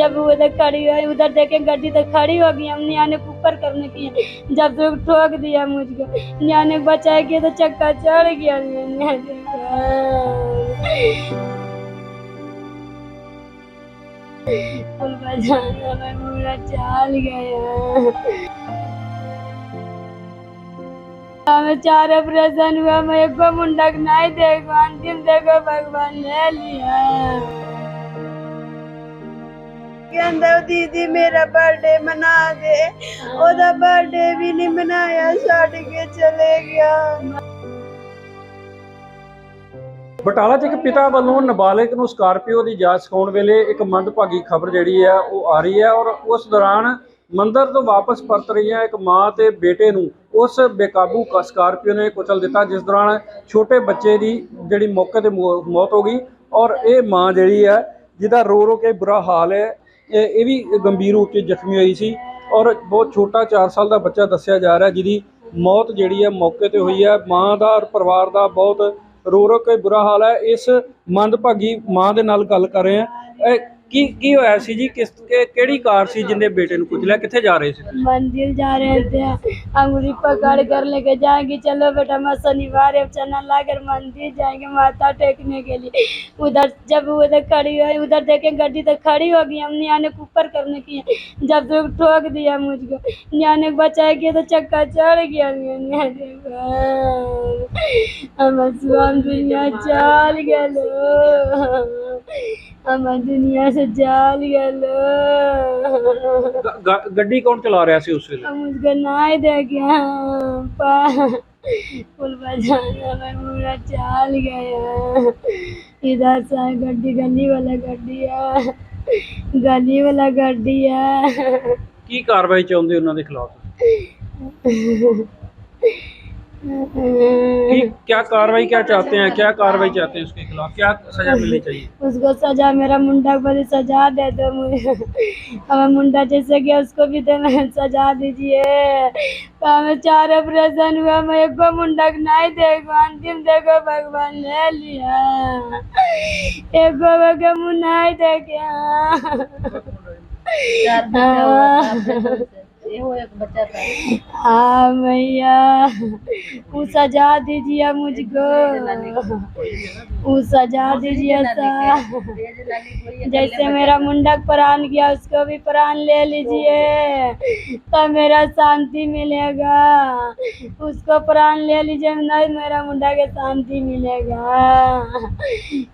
जब उधर खड़ी हुई, उधर देखे गाड़ी तो खड़ी हो गई। हम निया ने ऊपर करने की जब तो ठोक दिया मुझको। निया ने बचाया किया तो चक्का चढ़ गया। पूरा चाल गया। हमें चार ऑपरेशन हुआ मैं एक मुंडक नहीं देखो, अंतिम देखो, भगवान ले लिया। ਕਹਿੰਦਾ ਦੀਦੀ ਮੇਰਾ ਬਰਥਡੇ ਮਨਾ ਦੇ। ਉਹਦਾ ਬਰਥਡੇ ਵੀ ਨਹੀਂ ਮਨਾਇਆ, ਛੱਡ ਕੇ ਚਲੇ ਗਿਆ। ਬਟਾਲਾ 'ਚ ਇੱਕ ਪਿਤਾ ਵੱਲੋਂ ਨਾਬਾਲਗ ਨੂੰ ਸਕਾਰਪੀਓ ਦੀ ਜਾਂਚ ਸਿਖਾਉਣ ਵੇਲੇ ਇੱਕ ਮੰਦਭਾਗੀ ਖਬਰ ਜਿਹੜੀ ਹੈ ਉਹ ਆ ਰਹੀ ਹੈ ਔਰ ਉਸ ਦੌਰਾਨ ਮੰਦਰ ਤੋਂ ਵਾਪਸ ਪਰਤ ਰਹੀਆਂ ਇੱਕ ਮਾਂ ਤੇ ਬੇਟੇ ਨੂੰ ਉਸ ਬੇਕਾਬੂ ਕ- ਸਕਾਰਪੀਓ ਨੇ ਕੁਚਲ ਦਿੱਤਾ, ਜਿਸ ਦੌਰਾਨ ਛੋਟੇ ਬੱਚੇ ਦੀ ਜਿਹੜੀ ਮੌਕੇ ਤੇ ਮੌਤ ਹੋ ਗਈ ਔਰ ਇਹ ਮਾਂ ਜਿਹੜੀ ਹੈ ਜਿਹਦਾ ਰੋ ਰੋ ਕੇ ਬੁਰਾ ਹਾਲ ਹੈ ਇਹ ਵੀ ਗੰਭੀਰ ਰੂਪ 'ਚ ਜ਼ਖਮੀ ਹੋਈ ਸੀ ਔਰ ਬਹੁਤ ਛੋਟਾ 4 ਸਾਲ ਦਾ ਬੱਚਾ ਦੱਸਿਆ ਜਾ ਰਿਹਾ ਜਿਹਦੀ ਮੌਤ ਜਿਹੜੀ ਹੈ ਮੌਕੇ ਤੇ ਹੋਈ ਹੈ। ਮਾਂ ਦਾ ਔਰ ਪਰਿਵਾਰ ਦਾ ਬਹੁਤ ਰੋ ਰੋ ਕੇ ਬੁਰਾ ਹਾਲ ਹੈ। ਇਸ ਮੰਦਭਾਗੀ ਮਾਂ ਦੇ ਨਾਲ ਗੱਲ ਕਰ ਰਹੇ ਹਾਂ। ਕੀ ਕੀ ਹੋਇਆ ਸੀ ਜੀ ਕਿਸ ਕਿ- ਕਿਹੜੀ ਕਾਰ ਸੀ ਜਿੰਨੇ ਬੇਟੇ ਨੂੰ ਕੁਚਲਿਆ ਕਿੱਥੇ ਜਾ ਰਹੇ ਸੀ मंदिर जा रहे थे अंगुली पकड़ कर लेके जाएंगे चलो बेटा मैं शनिवार है चना लाकर मंदिर जाएंगे माथा टेकने के लिए उधर जब वो उधर खड़ी हुई उधर देखे गाड़ी तो खड़ी हो गई हम निया ने ऊपर करने की जब तो ठोक दिया मुझको निया ने बचाया किया तो चक्का चढ़ गया निया ने हम स्वाम दुनिया चल गलो हम दुनिया से चल गलो ग- ग- ਗੱਡੀ ਕੌਣ ਚਲਾ ਰਿਹਾ ਸੀ ਉਸ ਵੇਲੇ हम उसको नहीं देखे पुल बजाना मैं पूरा चाल गया इधर से गड्डी गली वाला गड्डी है गली वाला गड्डी है ਕੀ ਕਾਰਵਾਈ ਚਾਹੁੰਦੇ ਉਹਨਾਂ ਦੇ ਖਿਲਾਫ ਕੀ क्या कार्रवाई क्या चाहते हैं? क्या कार्रवाई चाहते हैं उसके खिलाफ? क्या सजा मिलनी चाहिए? उसको सजा मेरा मुंडा को भी सजा दे दो मुझे। हमें मुंडा जैसे गया उसको भी दे मैं सजा दीजिए। तो हमें चार ऑपरेशन हुआ मैं एक को मुंडा नहीं देखो अंतिम देखो भगवान ले लिया। एक के मुँह नहीं देखे हाँ भैया। वो सजा दीजिए मुझको। वो सजा दीजिए जैसे मेरा मुंडक प्राण गया उसको भी प्राण ले लीजिए। तो मेरा शांति मिलेगा। उसको प्राण ले लीजिए नहीं मेरा मुंडा के शांति मिलेगा।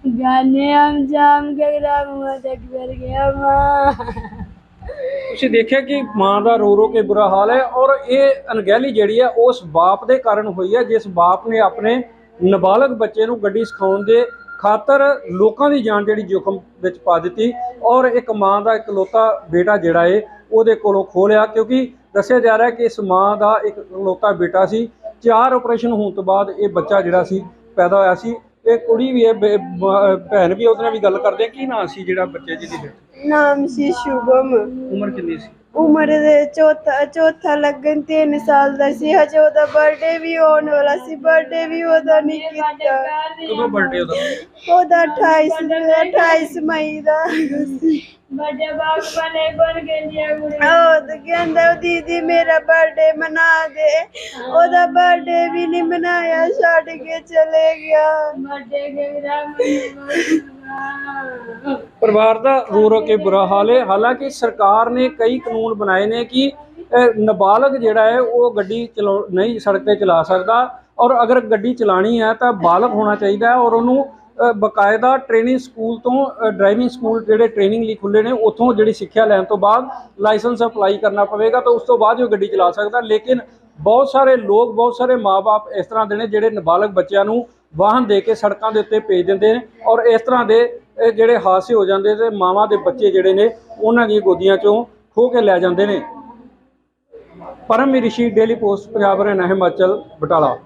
गाने हम जाम के राम हुआ देख गया माँ। ਤੁਸੀਂ ਦੇਖਿਆ ਕਿ ਮਾਂ ਦਾ ਰੋ ਰੋ ਕੇ ਬੁਰਾ ਹਾਲ ਹੈ ਔਰ ਇਹ ਅਣਗਹਿਲੀ ਜਿਹੜੀ ਹੈ, ਉਸ ਬਾਪ ਦੇ ਕਾਰਨ ਹੋਈ ਹੈ, ਜਿਸ ਬਾਪ ਨੇ ਆਪਣੇ ਨਾਬਾਲਗ ਬੱਚੇ ਨੂੰ ਗੱਡੀ ਸਿਖਾਉਣ ਦੇ ਖਾਤਰ ਲੋਕਾਂ ਦੀ ਜਾਨ ਜਿਹੜੀ ਜੋਖਮ ਵਿੱਚ ਪਾ ਦਿੱਤੀ ਔਰ ਇੱਕ ਮਾਂ ਦਾ ਇਕਲੌਤਾ ਬੇਟਾ ਜਿਹੜਾ ਏ, ਉਹਦੇ ਕੋਲੋਂ ਖੋਹ ਲਿਆ ਕਿਉਂਕਿ ਦੱਸਿਆ ਜਾ ਰਿਹਾ ਕਿ ਇਸ ਮਾਂ ਦਾ ਇੱਕ ਇਕਲੌਤਾ ਬੇਟਾ ਸੀ। ਚਾਰ ਆਪਰੇਸ਼ਨ ਹੋਣ ਤੋਂ ਬਾਅਦ ਇਹ ਬੱਚਾ ਜਿਹੜਾ ਸੀ, ਪੈਦਾ ਹੋਇਆ ਸੀ। ਇਹ ਕੁੜੀ ਵੀ ਹੈ ਬੇ- ਬ- ਭੈਣ ਵੀ ਉਹਦੇ ਨਾਲ ਵੀ ਗੱਲ ਕਰਦੇ ਆ। ਕੀ ਨਾਂ ਸੀ ਜਿਹੜਾ ਬੱਚੇ ਜਿਹਦੀ death? ਨਾਮ ਸੀ ਸ਼ੁਭਮ। ਉਮਰ ਕਿੰਨੀ ਸੀ? ਉਮਰ ਦੇ ਚੌਥਾ ਚੌਥਾ ਲੱਗਣ 3 ਸਾਲ ਦਾ ਸੀ। ਹਜੇ ਉਹਦਾ ਬਰਥਡੇ ਵੀ ਹੋਣ ਵਾਲਾ ਸੀ। ਬਰਥਡੇ ਵੀ ਉਹਦਾ ਨਹੀਂ ਕੀਤਾ। ਕਦੋਂ ਬਰਥਡੇ ਉਹਦਾ? ਉਹਦਾ 28 28 ਮਈ ਦਾ ਸੀ। बड़े बाग बने बन गए ਉਹ ਤਾਂ ਕਹਿੰਦਾ ਉਹ ਦੀਦੀ ਮੇਰਾ ਬਰਥਡੇ ਮਨਾ ਦੇ ਉਹਦਾ ਬਰਥਡੇ ਵੀ ਨਹੀਂ ਮਨਾਇਆ ਛੱਡ ਕੇ ਚਲੇ ਗਿਆ बर्थडे के विराम ਪਰਿਵਾਰ ਦਾ ਰੋ ਰੋ ਕੇ ਬੁਰਾ ਹਾਲ ਹੈ ਹਾਲਾਂਕਿ ਸਰਕਾਰ ਨੇ ਕਈ ਕਾਨੂੰਨ ਬਣਾਏ ਨੇ ਕਿ ਅਹ, ਨਾਬਾਲਗ ਜਿਹੜਾ ਹੈ ਉਹ ਗੱਡੀ ਚਲਾ ਨਹੀਂ ਸੜਕ ਤੇ ਚਲਾ ਸਕਦਾ ਔਰ ਅਗਰ ਗੱਡੀ ਚਲਾਣੀ ਹੈ ਤਾਂ ਬਾਲਗ ਹੋਣਾ ਚਾਹੀਦਾ ਹੈ ਔਰ ਉਹਨੂੰ ਅਹ, ਬਕਾਇਦਾ ਟ੍ਰੇਨਿੰਗ ਸਕੂਲ ਤੋਂ ਡਰਾਈਵਿੰਗ ਸਕੂਲ ਜਿਹੜੇ ਟ੍ਰੇਨਿੰਗ ਲਈ ਖੁੱਲੇ ਨੇ, ਉੱਥੋਂ ਜਿਹੜੀ ਸਿੱਖਿਆ ਲੈਣ ਤੋਂ ਬਾਅਦ ਲਾਇਸੈਂਸ ਅਪਲਾਈ ਕਰਨਾ ਪਵੇਗਾ ਤਾਂ ਉਸ ਤੋਂ ਬਾਅਦ ਹੀ ਉਹ ਗੱਡੀ ਚਲਾ ਸਕਦਾ। ਲੇਕਿਨ ਬਹੁਤ ਸਾਰੇ ਲੋਕ, ਬਹੁਤ ਸਾਰੇ ਮਾਪੇ ਇਸ ਤਰ੍ਹਾਂ ਦੇ ਨੇ ਜਿਹੜੇ ਨਾਬਾਲਗ ਬੱਚਿਆਂ ਨੂੰ ਵਾਹਨ ਦੇ ਕੇ ਸੜਕਾਂ ਦੇ ਉੱਤੇ ਭੇਜ ਦਿੰਦੇ ਨੇ ਔਰ ਇਸ ਤਰ੍ਹਾਂ ਦੇ ਜਿਹੜੇ ਹਾਦਸੇ ਹੋ ਜਾਂਦੇ ਤੇ ਮਾਵਾਂ ਦੇ ਬੱਚੇ ਜਿਹੜੇ ਨੇ, ਉਹਨਾਂ ਦੀਆਂ ਗੋਦੀਆਂ ਚੋਂ ਖੋ ਕੇ ਲੈ ਜਾਂਦੇ ਨੇ। Param Rishi daily post Punjab Haryana, Himachal, Batala.